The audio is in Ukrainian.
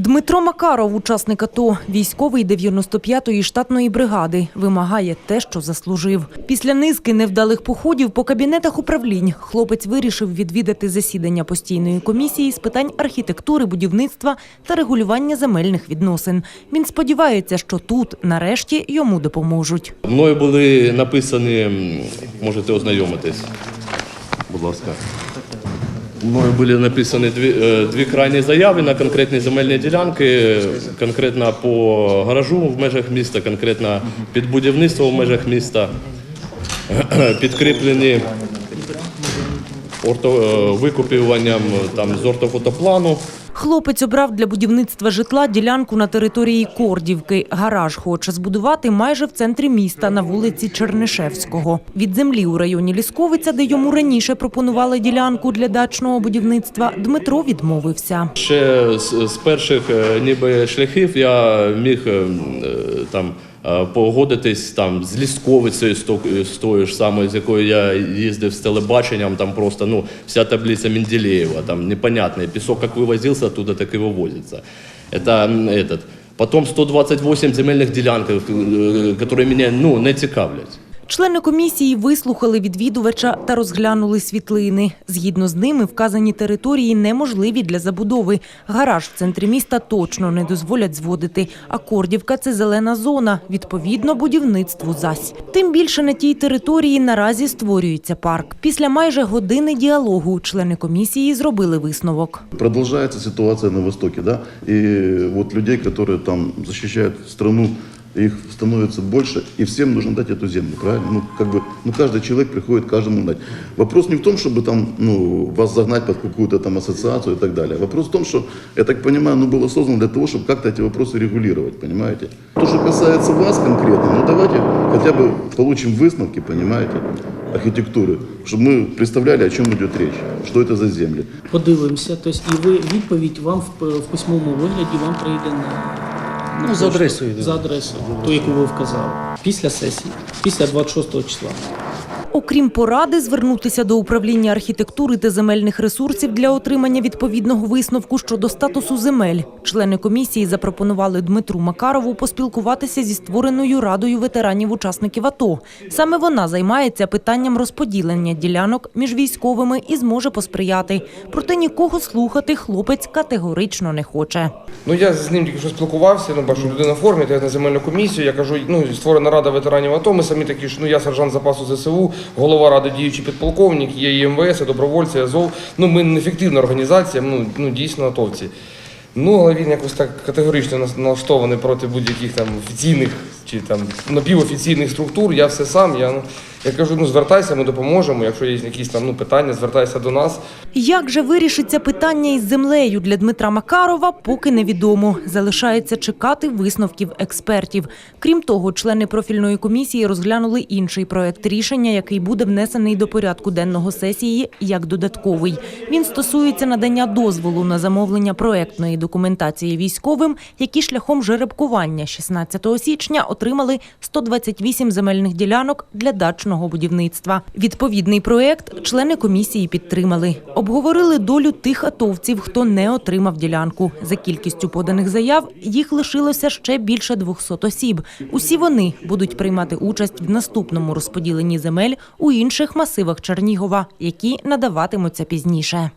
Дмитро Макаров, учасник АТО, військовий 95-ї штатної бригади, вимагає те, що заслужив. Після низки невдалих походів по кабінетах управлінь хлопець вирішив відвідати засідання постійної комісії з питань архітектури, будівництва та регулювання земельних відносин. Він сподівається, що тут, нарешті, йому допоможуть. Мною були написані, можете ознайомитись, будь ласка. Мною були написані дві, е, дві крайні заяви на конкретні земельні ділянки, конкретно по гаражу в межах міста, конкретно під будівництво в межах міста, підкріплені орто, е, викупіванням там, з ортофотоплану. Хлопець обрав для будівництва житла ділянку на території Кордівки. Гараж хоче збудувати майже в центрі міста на вулиці Чернишевського. Від землі у районі Лісковиця, де йому раніше пропонували ділянку для дачного будівництва, Дмитро відмовився. Ще з, перших е, ніби шляхів я міг е, е, там погодитись там з лісковицею, з то- з тою ж самою, з якою я їздив з телебаченням, там просто ну вся таблиця Менделєєва, там непонятно, пісок як вивозився, туди так і вивозиться. Это этот. Потом 128 земельних ділянок, е, які мене ну, не цікавлять. Члени комісії вислухали відвідувача та розглянули світлини. Згідно з ними, вказані території неможливі для забудови. Гараж в центрі міста точно не дозволять зводити. А Кордівка – це зелена зона, відповідно будівництву зась. Тим більше на тій території наразі створюється парк. Після майже години діалогу члени комісії зробили висновок. Продолжается ситуация на Востоке, да, и вот людей, которые там защищают страну, их становится больше, и всем нужно дать эту землю, правильно? Ну, как бы, ну, каждый человек приходит каждому дать. Вопрос не в том, чтобы там, ну, вас загнать под какую-то там ассоциацию и так далее. Вопрос в том, что, я так понимаю, ну, было создано для того, чтобы как-то эти вопросы регулировать, понимаете? То, что касается вас конкретно, ну, давайте хотя бы получим выставки, понимаете, архитектуры, чтобы мы представляли, о чем идет речь, что это за земли. Подивимося, тобто, і ви відповідь вам в, в письмовому вигляді вам прийде на, на Ну, за адресою. За адресою, ту, яку ви вказали. Після сесії, після 26 числа. Окрім поради, звернутися до управління архітектури та земельних ресурсів для отримання відповідного висновку щодо статусу земель. Члени комісії запропонували Дмитру Макарову поспілкуватися зі створеною радою ветеранів учасників АТО. Саме вона займається питанням розподілення ділянок між військовими і зможе посприяти. Проте нікого слухати хлопець категорично не хоче. Ну я з ним тільки що спілкувався, ну бачу, людина формі, то я на земельну комісію. Я кажу, ну створена рада ветеранів АТО. Ми самі такі ж, ну я сержант запасу ЗСУ, голова ради діючий підполковник, є і МВС, і добровольці, Азов. Ну ми неефективна організація, ну, ну дійсно атовці. Ну, але він якось так категорично налаштований проти будь-яких там офіційних чи там напівофіційних структур. Я все сам. Я, ну, я кажу, ну звертайся, ми допоможемо. Якщо є якісь там ну, питання, звертайся до нас. Як же вирішиться питання із землею для Дмитра Макарова, поки невідомо. Залишається чекати висновків експертів. Крім того, члени профільної комісії розглянули інший проект рішення, який буде внесений до порядку денного сесії як додатковий. Він стосується надання дозволу на замовлення проектної документації військовим, які шляхом жеребкування 16 січня отримали 128 земельних ділянок для дачного будівництва. Відповідний проект члени комісії підтримали. Обговорили долю тих атовців, хто не отримав ділянку. За кількістю поданих заяв їх лишилося ще більше 200 осіб. Усі вони будуть приймати участь в наступному розподіленні земель у інших масивах Чернігова, які надаватимуться пізніше.